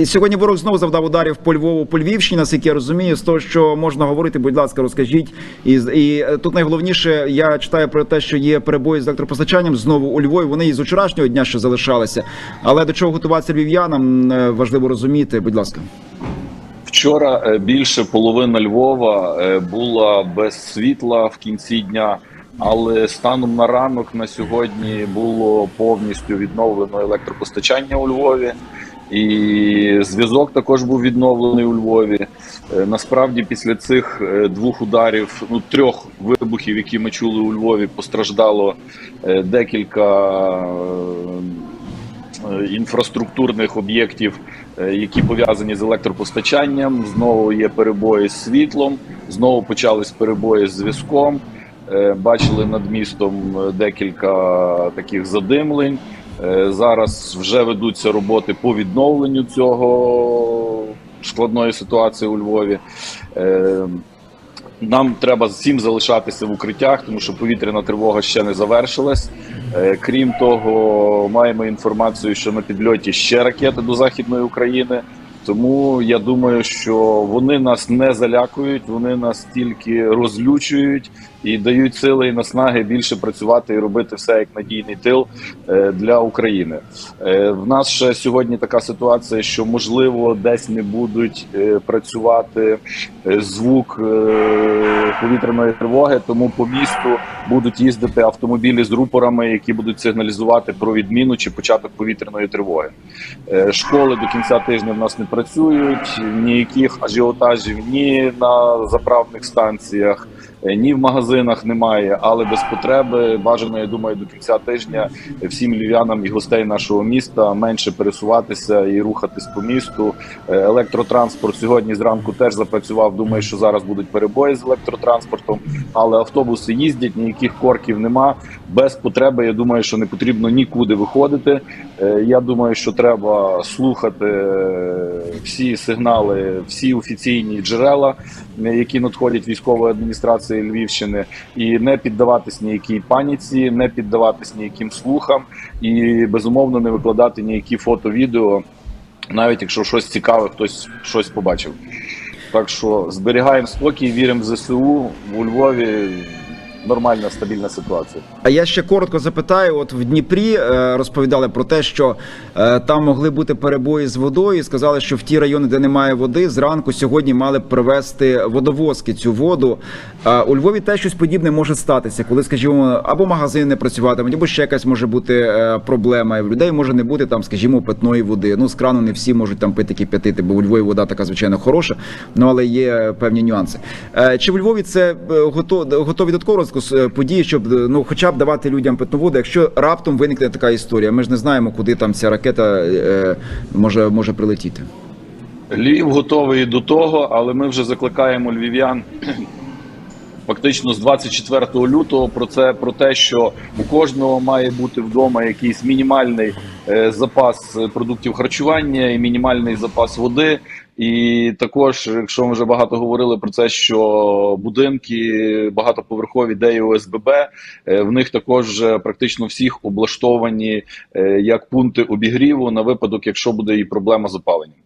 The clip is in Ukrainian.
І сьогодні ворог знову завдав ударів по Львову, по Львівщині, наскільки я розумію, з того, що можна говорити, будь ласка, розкажіть. І, і е, тут найголовніше, я читаю про те, що є перебої з електропостачанням знову у Львові. Вони і з вчорашнього дня ще залишалися. Але до чого готуватися львів'янам е, важливо розуміти. Будь ласка. Вчора е, більше половина Львова була без світла в кінці дня, але станом на ранок на сьогодні було повністю відновлено електропостачання у Львові, і зв'язок також був відновлений у Львові. Е, Насправді, після цих е, двох ударів, ну трьох вибухів, які ми чули у Львові, постраждало е, декілька. інфраструктурних об'єктів, які пов'язані з електропостачанням. Знову є перебої з світлом, знову почались перебої з зв'язком. Бачили над містом декілька таких задимлень. Е, Зараз вже ведуться роботи по відновленню цього складної ситуації у Львові. Е, нам треба всім залишатися в укриттях, тому що повітряна тривога ще не завершилась. Е, Крім того, маємо інформацію, що на підльоті ще ракети до західної України. Тому я думаю, що вони нас не залякують, вони нас тільки розлючують і дають сили і наснаги більше працювати і робити все як надійний тил е, для України. Е, В нас ще сьогодні така ситуація, що можливо десь не будуть е, працювати звук повітряної тривоги, тому по місту будуть їздити автомобілі з рупорами, які будуть сигналізувати про відміну чи початок повітряної тривоги. Школи до кінця тижня в нас не працюють, ніяких ажіотажів ні на заправних станціях, ні в магазинах немає, але без потреби бажано, я думаю, до кінця тижня всім львів'янам і гостей нашого міста менше пересуватися і рухатись по місту. Е, Електротранспорт сьогодні зранку теж запрацював. Думаю, що зараз будуть перебої з електротранспортом, але автобуси їздять, ніяких корків нема. Без потреби. Я думаю, що не потрібно нікуди виходити. Е, Я думаю, що треба слухати е, всі сигнали, всі офіційні джерела, е, які надходять військової адміністрації Львівщини, і не піддаватись ніякій паніці, не піддаватись ніяким слухам, і безумовно не викладати ніякі фото, відео, навіть якщо щось цікаве, хтось щось побачив. Так що зберігаємо спокій, віримо в ЗСУ у Львові. Нормальна стабільна ситуація. А я ще коротко запитаю: от в Дніпрі е, розповідали про те, що е, там могли бути перебої з водою. і Сказали, що в ті райони, де немає води, зранку сьогодні мали б привезти водовозки цю воду. А у Львові теж щось подібне може статися, коли, скажімо, або магазини не працюватимуть, або ще якась може бути е, проблема. І в людей може не бути там, скажімо, питної води. Ну з крану не всі можуть там пити кип'ятити, бо у Львові вода така звичайно хороша. Ну але є певні нюанси. Е, Чи в Львові це е, готові до такого розвитку е, події, щоб е, ну хоча б давати людям питну воду, якщо раптом виникне така історія? Ми ж не знаємо, куди там ця ракета е, може, може прилетіти. Львів готовий до того, але ми вже закликаємо львів'ян фактично з 24 лютого про це про те, що у кожного має бути вдома якийсь мінімальний е, запас продуктів харчування і мінімальний запас води. І також, якщо ми вже багато говорили про це, що будинки багатоповерхові, де ОСББ, е, в них також практично всіх облаштовані е, як пункти обігріву на випадок, якщо буде і проблема з опаленням.